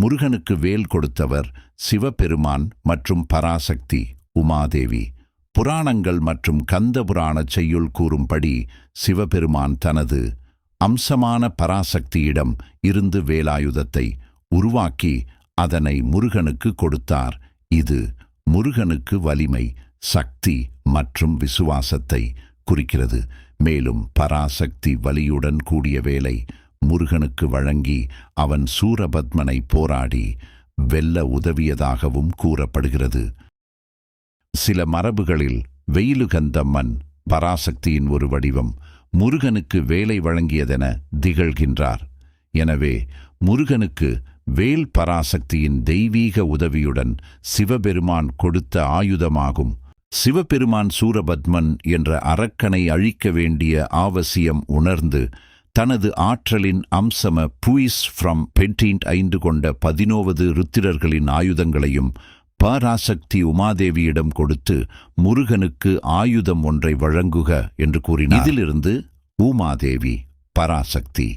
முருகனுக்கு வேல் கொடுத்தவர் சிவபெருமான் மற்றும் பராசக்தி உமாதேவி. புராணங்கள் மற்றும் கந்த புராணச் செய்யுள் கூறும்படி சிவபெருமான் தனது அம்சமான பராசக்தியிடம் இருந்து வேலாயுதத்தை உருவாக்கி அதனை முருகனுக்கு கொடுத்தார். இது முருகனுக்கு வலிமை சக்தி மற்றும் விசுவாசத்தை குறிக்கிறது. மேலும் பராசக்தி வலியுடன் கூடிய வேலை முருகனுக்கு வழங்கி அவன் சூரபத்மனை போராடி வெல்ல உதவியதாகவும் கூறப்படுகிறது. சில மரபுகளில் வெயிலுகந்தம்மன் பராசக்தியின் ஒரு வடிவம் முருகனுக்கு வேலை வழங்கியதென திகழ்கின்றார். எனவே முருகனுக்கு வேல் பராசக்தியின் தெய்வீக உதவியுடன் சிவபெருமான் கொடுத்த ஆயுதமாகும். சிவபெருமான் சூரபத்மன் என்ற அரக்கனை அழிக்க வேண்டிய அவசியம் உணர்ந்து தனது ஆற்றலின் அம்சம புயிஸ் ஃப்ரம் பென்டீன்ட் ஐந்து கொண்ட பதினோவது ருத்திரர்களின் ஆயுதங்களையும் பராசக்தி உமாதேவியிடம் கொடுத்து முருகனுக்கு ஆயுதம் ஒன்றை வழங்குக என்று கூறினார். இதிலிருந்து உமாதேவி பராசக்தி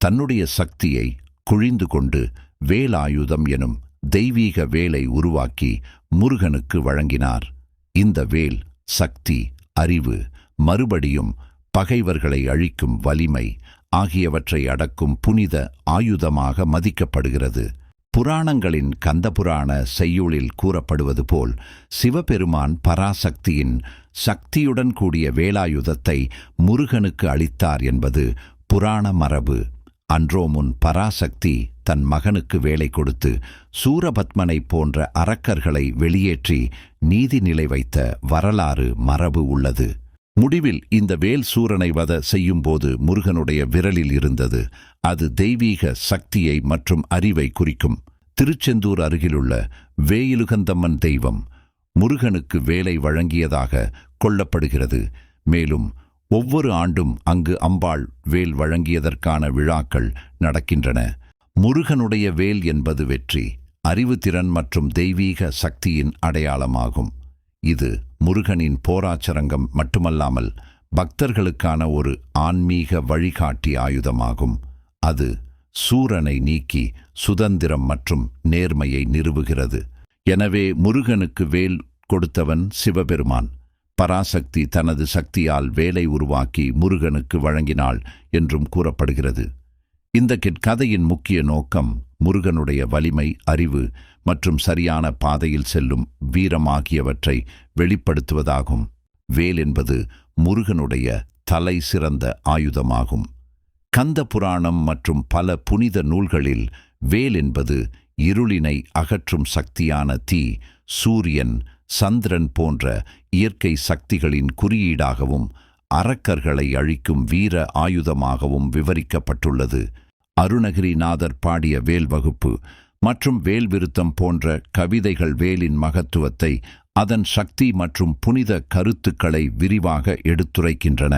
தன்னுடைய சக்தியை குழிந்து கொண்டு வேலாயுதம் எனும் தெய்வீக வேலை உருவாக்கி முருகனுக்கு வழங்கினார். இந்த வேல் சக்தி அறிவு மறுபடியும் பகைவர்களை அழிக்கும் வலிமை ஆகியவற்றை அடக்கும் புனித ஆயுதமாக மதிக்கப்படுகிறது. புராணங்களின் கந்தபுராண செய்யுளில் கூறப்படுவது போல் சிவபெருமான் பராசக்தியின் சக்தியுடன் கூடிய வேலாயுதத்தை முருகனுக்கு அளித்தார் என்பது புராண மரபு. அன்றோ முன் பராசக்தி தன் மகனுக்கு வேலை கொடுத்து சூரபத்மனைப் போன்ற அரக்கர்களை வெளியேற்றி நீதிநிலை வைத்த வரலாறு மரபு உள்ளது. முடிவில் இந்த வேல் சூரனை வத செய்யும்போது முருகனுடைய விரலில் இருந்தது. அது தெய்வீக சக்தியை மற்றும் அறிவை குறிக்கும். திருச்செந்தூர் அருகிலுள்ள வேயிலுகந்தம்மன் தெய்வம் முருகனுக்கு வேலை வழங்கியதாக கொள்ளப்படுகிறது. மேலும் ஒவ்வொரு ஆண்டும் அங்கு அம்பாள் வேல் வழங்கியதற்கான விழாக்கள் நடக்கின்றன. முருகனுடைய வேல் என்பது வெற்றி அறிவுத்திறன் மற்றும் தெய்வீக சக்தியின் அடையாளமாகும். இது முருகனின் போராச்சரங்கம் மட்டுமல்லாமல் பக்தர்களுக்கான ஒரு ஆன்மீக வழிகாட்டி ஆயுதமாகும். அது சூரனை நீக்கி சுதந்திரம் மற்றும் நேர்மையை நிறுவுகிறது. எனவே முருகனுக்கு வேல் கொடுத்தவன் சிவபெருமான். பராசக்தி தனது சக்தியால் வேலை உருவாக்கி முருகனுக்கு வழங்கினாள் என்றும் கூறப்படுகிறது. இந்த கதையின் முக்கிய நோக்கம் முருகனுடைய வலிமை அறிவு மற்றும் சரியான பாதையில் செல்லும் வீரம் ஆகியவற்றை வெளிப்படுத்துவதாகும். வேல் என்பது முருகனுடைய தலை சிறந்த ஆயுதமாகும். கந்த புராணம் மற்றும் பல புனித நூல்களில் வேல் என்பது இருளினை அகற்றும் சக்தியான தீ சூரியன் சந்திரன் போன்ற இயற்கை சக்திகளின் குறியீடாகவும் அரக்கர்களை அழிக்கும் வீர ஆயுதமாகவும் விவரிக்கப்பட்டுள்ளது. அருணகிரிநாதர் பாடிய வேல் வகுப்பு மற்றும் வேல் விருத்தம் போன்ற கவிதைகள் வேலின் மகத்துவத்தை அதன் சக்தி மற்றும் புனித கருத்துக்களை விரிவாக எடுத்துரைக்கின்றன.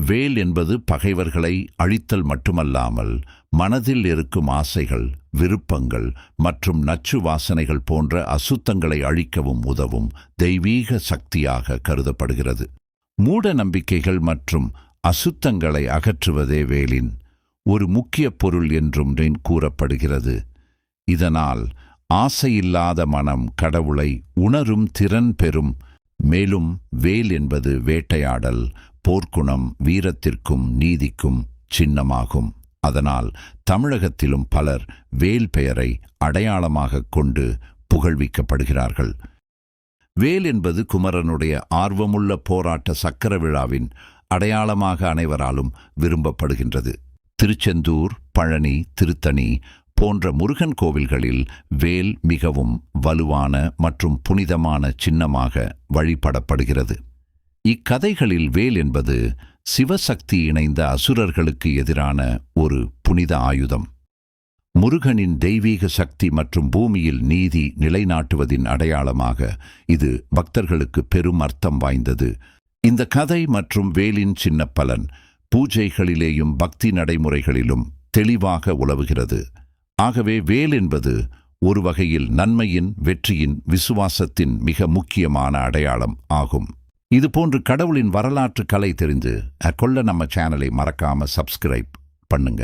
வேல் என்பது பகைவர்களை அழித்தல் மட்டுமல்லாமல் மனதில் இருக்கும் ஆசைகள் விருப்பங்கள் மற்றும் நச்சு வாசனைகள் போன்ற அசுத்தங்களை அழிக்கவும் உதவும் தெய்வீக சக்தியாக கருதப்படுகிறது. மூட நம்பிக்கைகள் மற்றும் அசுத்தங்களை அகற்றுவதே வேலின் ஒரு முக்கிய பொருள் என்றும் கூறப்படுகிறது. இதனால் ஆசையில்லாத மனம் கடவுளை உணரும் திறன் பெறும். மேலும் வேல் என்பது வேட்டையாடல் போர்க்குணம் வீரத்திற்கும் நீதிக்கும் சின்னமாகும். அதனால் தமிழகத்திலும் பலர் வேல் பெயரை அடையாளமாகக் கொண்டு புகழ்விக்கப்படுகிறார்கள். வேல் என்பது குமரனுடைய ஆர்வமுள்ள போராட்ட சக்கர விழாவின் அடையாளமாக அனைவராலும் விரும்பப்படுகின்றது. திருச்செந்தூர் பழனி திருத்தணி போன்ற முருகன் கோவில்களில் வேல் மிகவும் வலுவான மற்றும் புனிதமான சின்னமாக வழிபடப்படுகிறது. இக்கதைகளில் வேல் என்பது சிவசக்தி இணைந்த அசுரர்களுக்கு எதிரான ஒரு புனித ஆயுதம். முருகனின் தெய்வீக சக்தி மற்றும் பூமியில் நீதி நிலைநாட்டுவதின் அடையாளமாக இது பக்தர்களுக்கு பெரும் அர்த்தம் வாய்ந்தது. இந்த கதை மற்றும் வேலின் சின்ன பலன் பூஜைகளிலேயும் பக்தி நடைமுறைகளிலும் தெளிவாக உலவுகிறது ஆகவே வேல் என்பது ஒரு வகையில் நன்மையின் வெற்றியின் விசுவாசத்தின் மிக முக்கியமான அடையாளம் ஆகும். இதுபோன்று கடவுளின் வரலாற்று கலை தெரிந்து கொள்ள நம்ம சேனலை மறக்காம சப்ஸ்கிரைப் பண்ணுங்க.